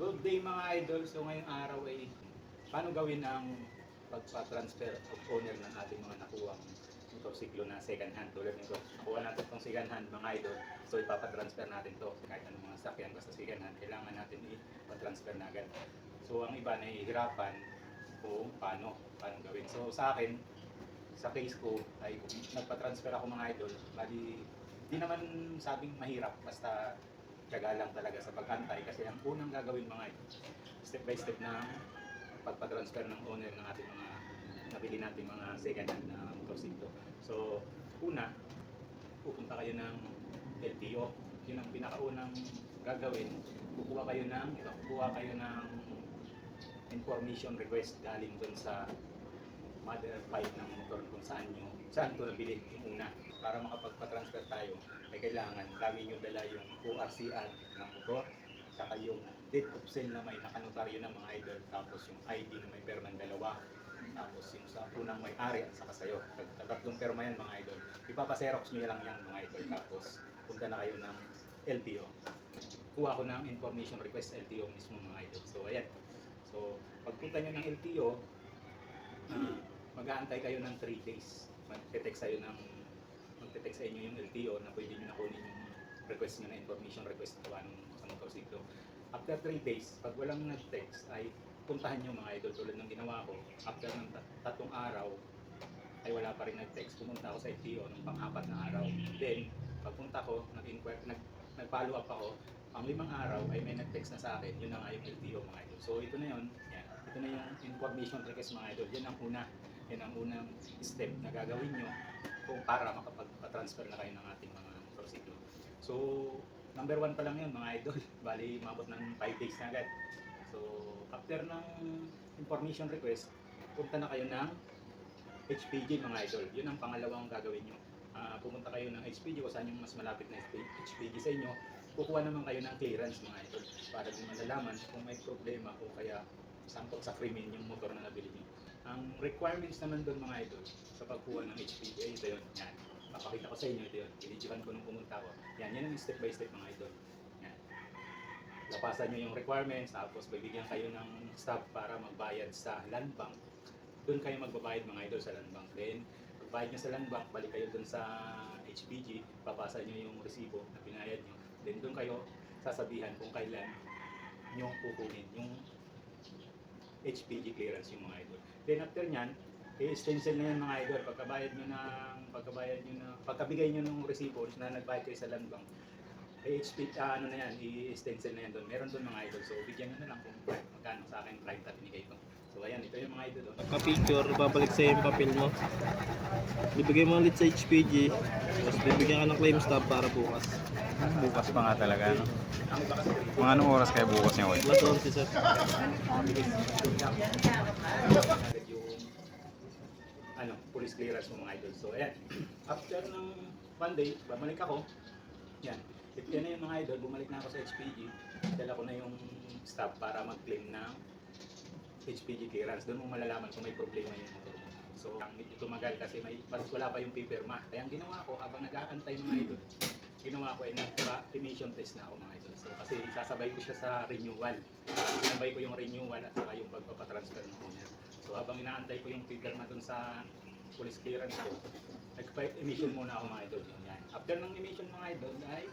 Good day mga idol. So ngayong araw ay paano gawin ang pagpa-transfer of owner ng ating mga nakuwang motorsiklo na second hand tulad nito. Nakuha natin itong second hand mga idol. So ipapatransfer natin to kahit anong mga sakyan basta second hand kailangan natin ipatransfer na agad. So ang iba nahihirapan kung paano, paano gawin. So sa akin, sa case ko ay nagpa-transfer ako mga idol. Bali, di naman sabing mahirap basta tiyaga lang talaga sa pagantay kasi ang unang gagawin mga idol, step by step na pagpa-transfer ng owner ng ating mga nabili natin mga second hand na motorsiklo. So, una, pupunta kayo ng LTO. Yun ang pinakaunang gagawin. Kukuha kayo ng, ito, kukuha kayo ng information request galing dun sa mother pipe ng motor kung saan nyo, saan ito nabili yung una. Para makapagpa-transfer tayo, ay kailangan lagi nyo dala yung ORCR ng motor, saka yung date of sale na may nakanotaryo ng mga idol, tapos yung ID na may perman dalawa, tapos yung sa unang may-ari at saka sa'yo. Tatlong perma yan mga idol. Ipapaserox nyo lang yan mga idol, tapos punta na kayo ng LTO. Kuha ko ng information request LTO mismo mga idol. So ayan. So pagpunta nyo ng LTO, mag-aantay kayo ng 3 days. Mag-text kayo ng magte-text sa inyo yung LTO na pwede nyo na kunin yung request nyo na information request gawa nung sa motorsiklo. After 3 days, pag walang nag-text ay puntahan nyo mga idol tulad ng ginawa ko. After ng tat- tatlong araw ay wala pa rin nag-text. Pumunta ako sa LTO ng pang-apat na araw. Then, pagpunta ko, nag-inquire, nag, nag-follow up ako, ang limang araw ay may nag-text na sa akin, yun na nga yung LTO mga idol. So ito na yun, yan. ito na yung information request mga idol. Yan ang una, yan ang unang step na gagawin nyo kung para makapag-transfer na kayo ng ating mga motorsiklo. So, number one pa lang yun mga idol. Bali, mabot ng 5 days na agad. So, after ng information request, punta na kayo ng HPG mga idol. Yun ang pangalawang gagawin nyo. Ah, pumunta kayo ng HPG kung saan yung mas malapit na HPG sa inyo. Kukuha naman kayo ng clearance mga idol para din malalaman kung may problema o kaya sampot sa krimen yung motor na nabili nyo. Ang requirements naman doon mga idol sa pagkuha ng HPG ay ito yun. Yan. Papakita ko sa inyo ito yun. Inijikan ko nung pumunta ko. Yan, yan ang step by step mga idol. Yan. Lapasan nyo yung requirements, tapos bibigyan kayo ng staff para magbayad sa land bank. Doon kayo magbabayad mga idol sa land bank. Then, pagbayad nyo sa land bank, balik kayo doon sa HPG, papasa nyo yung resibo na binayad nyo. Then doon kayo sasabihan kung kailan nyo kukunin yung HPG clearance yung mga idol. Then after nyan, i-stencil na yan mga idol. Pagkabayad nyo ng, pagkabayad nyo na, pagkabigay nyo ng resibo na nagbayad kayo sa land bank, eh, HP, ah, ano na yan, i-stencil na yan doon. Meron doon mga idol. So, bigyan nyo na lang kung magkano sa akin, 30 binigay ko. So, ayan, ito yung mga idol. Oh. Pagka-picture, babalik sa'yo yung papel mo. Bibigay mo ulit sa HPG, tapos bibigyan ka ng claim stub para bukas. Bukas pa nga talaga, no? Mga anong oras kayo bukas niya, Will? Alas 11 sir. ano, police clearance mo mga idol. So, ayan. After ng one day, babalik ako. Yan. If yan na yung mga idol, bumalik na ako sa HPG. Dala ko na yung staff para mag-claim ng HPG clearance. Doon mo malalaman kung may problema yung motor mo. So, ang medyo tumagal kasi may wala pa yung paperma. Kaya ang ginawa ko, habang nag-aantay mga idol, ginawa ko ay nagpa-emission test na ako mga idol. So, kasi sasabay ko siya sa renewal. Sinabay ko yung renewal at saka yung pagpapatransfer ng owner. So, habang inaantay ko yung paperma dun sa police clearance ko, nagpa-emission muna ako mga idol. Yan. After ng emission mga idol, ay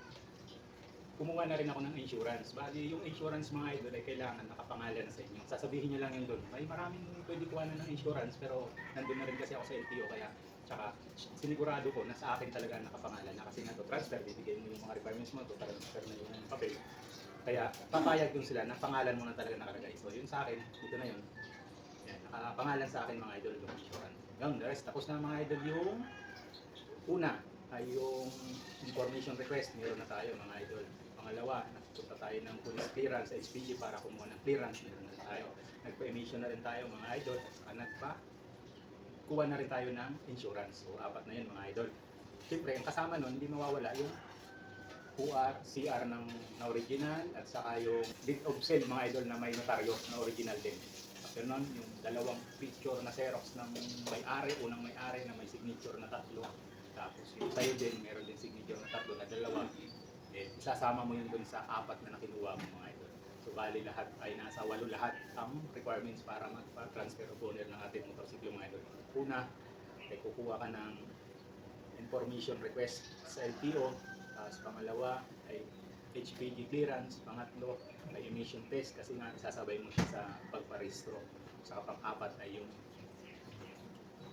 kumuha na rin ako ng insurance. Bali, yung insurance mga idol ay kailangan nakapangalan na sa inyo. Sasabihin nyo lang yun doon. May maraming pwede kuha na ng insurance pero nandun na rin kasi ako sa LTO kaya tsaka sinigurado ko na sa akin talaga nakapangalan na kasi nato transfer, bibigay mo yung mga requirements mo, to transfer na yung papel. Kaya papayag dun sila na pangalan mo na talaga nakalagay. So yun sa akin, dito na yun. Yan, nakapangalan sa akin mga idol yung insurance. Yung the rest, tapos na mga idol yung una ay yung information request, meron na tayo mga idol. Pangalawa, nagpunta tayo ng police clearance sa HPG para kumuha ng clearance, meron na tayo. Nagpa-emission na rin tayo mga idol, at saka nagpa kuha na rin tayo ng insurance. So, apat na yun mga idol. Siyempre, ang kasama nun, hindi mawawala yung QR, CR ng na original at saka yung deed of sale mga idol na may notaryo na original din. After nun, yung dalawang picture na Xerox ng may-ari, unang may-ari na may signature na tatlo. Tapos yung sa'yo din, meron din signature na tatlo na dalawa. Eh, isasama mo yun dun sa apat na nakinuha mo mga idol. So bali lahat ay nasa walo lahat ang requirements para mag-transfer of owner ng ating motorsiklo mga idol. Una, ay kukuha ka ng information request sa LTO. Tapos pangalawa ay HPG clearance. Pangatlo ay emission test kasi nga sasabay mo siya sa pagparehistro. Saka pang-apat ay yung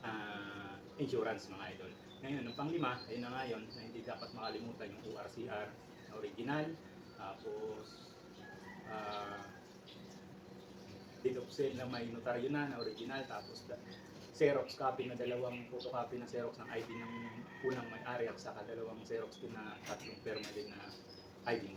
ah, insurance mga idol. Ngayon, ang panglima ay na ngayon na hindi dapat makalimutan yung ORCR original. Tapos ah deed of sale na may notaryo na na original. Tapos da- Xerox copy na dalawang photocopy na Xerox ng ID ng unang may-ari at saka dalawang Xerox din na tatlong perma din na ID.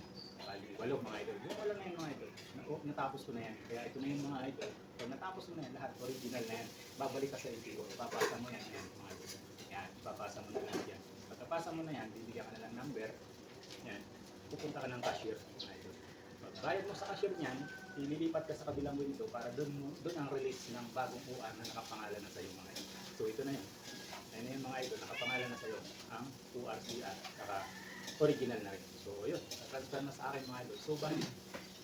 Bali, walo mga idol. Yung wala na yung mga idol. Na, oh, natapos ko na yan. Kaya ito na yung mga idol. Pag natapos mo na yan, lahat original na yan. Babalik ka sa LTO. Papasa mo yan. Yan, mga idol. Yan, papasa mo na lang yan. Pagkapasa mo na yan, bibigyan ka na lang number. Pupunta ka ng cashier. Bayad mo sa cashier niyan, ililipat ka sa kabilang window para doon mo doon ang release ng bagong UR na nakapangalan na sa iyo mga idol. So ito na yun. Ayun na yung mga idol, nakapangalan na sa iyo ang URCR saka original na rin. So yun, transfer na sa akin mga idol. So bali,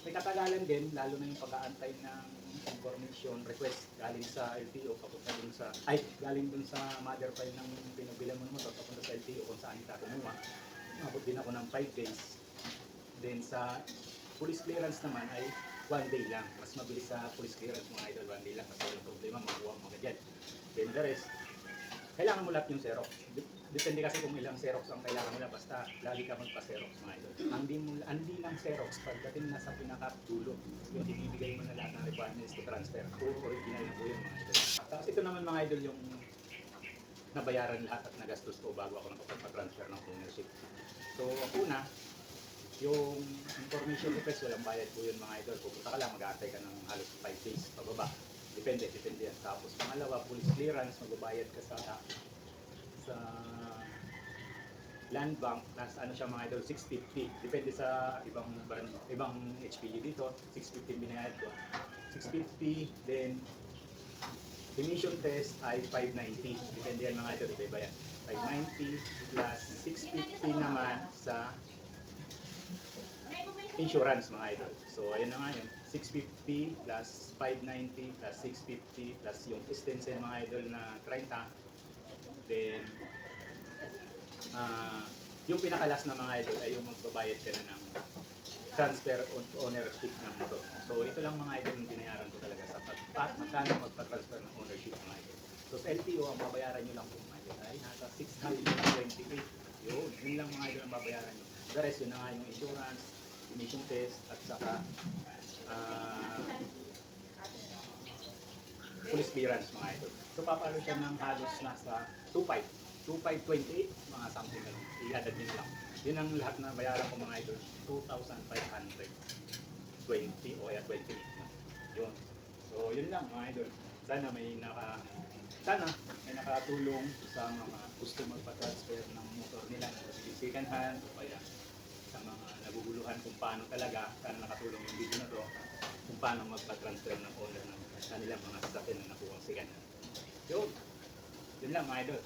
may katagalan din, lalo na yung pag-aantay ng information request galing sa LTO papunta dun sa ay galing dun sa mother file ng pinabilan mo motor papunta sa LTO kung saan itatanungan. Umabot din ako ng 5 days. Then sa police clearance naman ay one day lang. Mas mabilis sa police clearance mga idol, one day lang kasi walang problema, makuha mo agad. Then the rest, kailangan mo lahat yung Xerox. Dep- Depende kasi kung ilang Xerox ang kailangan mo lang, basta lagi ka magpa-Xerox mga idol. Ang di, mo, ang di lang Xerox, pagdating na sa pinaka-dulo, yung ibibigay mo na lahat ng requirements to transfer. Puro original na po yun mga idol. Tapos ito naman mga idol yung nabayaran lahat at nagastos ko bago ako nakapagpa-transfer ng ownership. So, una, yung information request, walang bayad po yun mga idol. Pupunta ka lang, mag-aantay ka ng halos 5 days pababa. Depende, depende yan. Tapos pangalawa, police clearance, magbabayad ka sa sa land bank, nasa ano siya mga idol, 650. Depende sa ibang brand, ibang HPG dito, 650 binayad ko. 650, then emission test ay 590. Depende yan mga idol, iba yan. 590 plus 650 naman sa insurance mga idol. So ayun na nga yun. 650 plus 590 plus 650 plus yung distance mga idol na 30. Then ah yung pinakalas na mga idol ay yung magbabayad ka na ng transfer on ownership ng motor. So ito lang mga idol yung binayaran ko talaga sa pagpat magkano magpa-transfer ng ownership mga idol. So sa LTO ang babayaran nyo lang po mga idol ay nasa 628. Yun, yun lang mga idol ang babayaran nyo. The rest yun na nga yung insurance, emission test at saka ah police clearance mga idol. So papalo siya ng halos nasa 2.5. 2.528 mga something na. I-add na lang. Yun ang lahat na bayaran ko mga idol. 2,520 o kaya 28. Yun. So yun lang mga idol. Sana may naka sana may nakatulong sa mga gusto magpa-transfer ng motor nila na second hand o kaya sa mga naguguluhan kung paano talaga, sana nakatulong yung video na to kung paano magpa-transfer ng owner ng kanilang mga sasakyan na nakuha second hand. Yun. Yun lang mga idol.